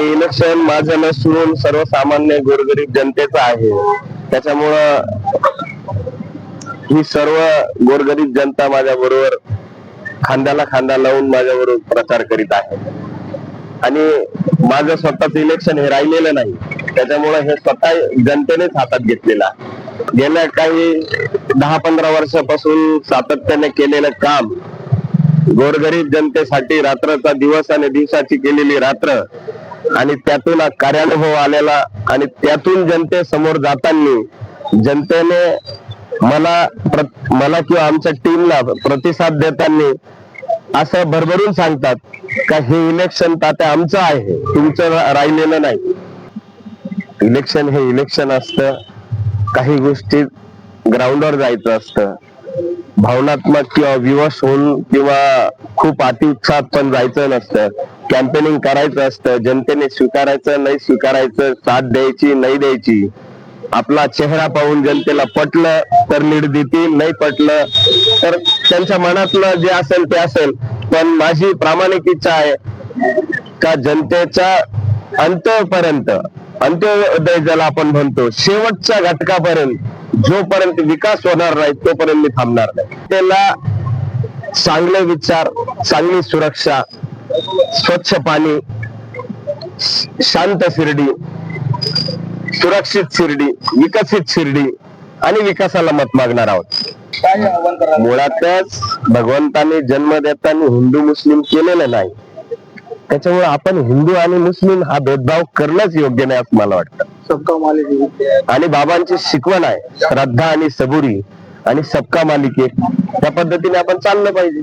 हे इलेक्शन माझं नसून सर्वसामान्य गोरगरीब जनतेचं आहे. त्याच्यामुळं ही सर्व गोरगरीब जनता माझ्या बरोबर खांद्याला खांदा लावून माझ्या बरोबर प्रचार करीत आहे. आणि माझं स्वतःच इलेक्शन हे राहिलेलं नाही. त्याच्यामुळे हे स्वतः जनतेनेच हातात घेतलेलं आहे. गेल्या काही दहा पंधरा वर्षापासून सातत्याने केलेलं काम गोरगरीब जनतेसाठी रात्रचा दिवस आणि दिवसाची केलेली रात्र आणि त्यातून कार्यानुभव आलेला आणि त्यातून जनतेसमोर जाताना जनतेने मला मला किंवा आमच्या टीमला प्रतिसाद देताना असं भरभरून सांगतात का हे इलेक्शन तात्या आमचं आहे तुमचं राहिलेलं नाही. इलेक्शन हे इलेक्शन असतं काही गोष्टी ग्राउंडवर जायचं असतं. भावनात्मक किंवा विवश होऊन किंवा खूप अतिउत्साहात पण जायचं नसतं. कॅम्पेनिंग करायचं असतं जनतेने स्वीकारायचं नाही स्वीकारायचं साथ द्यायची नाही द्यायची. आपला चेहरा पाहून जनतेला पटलं तर लीड देतील नाही पटलं तर त्यांच्या मनातलं जे असेल ते असेल. पण माझी प्रामाणिक इच्छा आहे का जनतेच्या अंतपर्यंत अंत्योदय ज्याला आपण म्हणतो शेवटच्या घटकापर्यंत जोपर्यंत विकास होणार नाही तोपर्यंत मी थांबणार नाही. त्याला चांगले विचार चांगली सुरक्षा स्वच्छ पाणी शांत शिर्डी सुरक्षित शिर्डी विकसित शिर्डी आणि विकासाला मत मागणार आहोत. मुळातच भगवंताने जन्म देताना हिंदू मुस्लिम केलेलं नाही. त्याच्यामुळे आपण हिंदू आणि मुस्लिम हा भेदभाव करणंच योग्य नाही असं मला वाटतं. सबका मालिक आणि बाबांची शिकवण आहे. श्रद्धा आणि सबुरी आणि सबका मालिके त्या पद्धतीने आपण चाललं पाहिजे.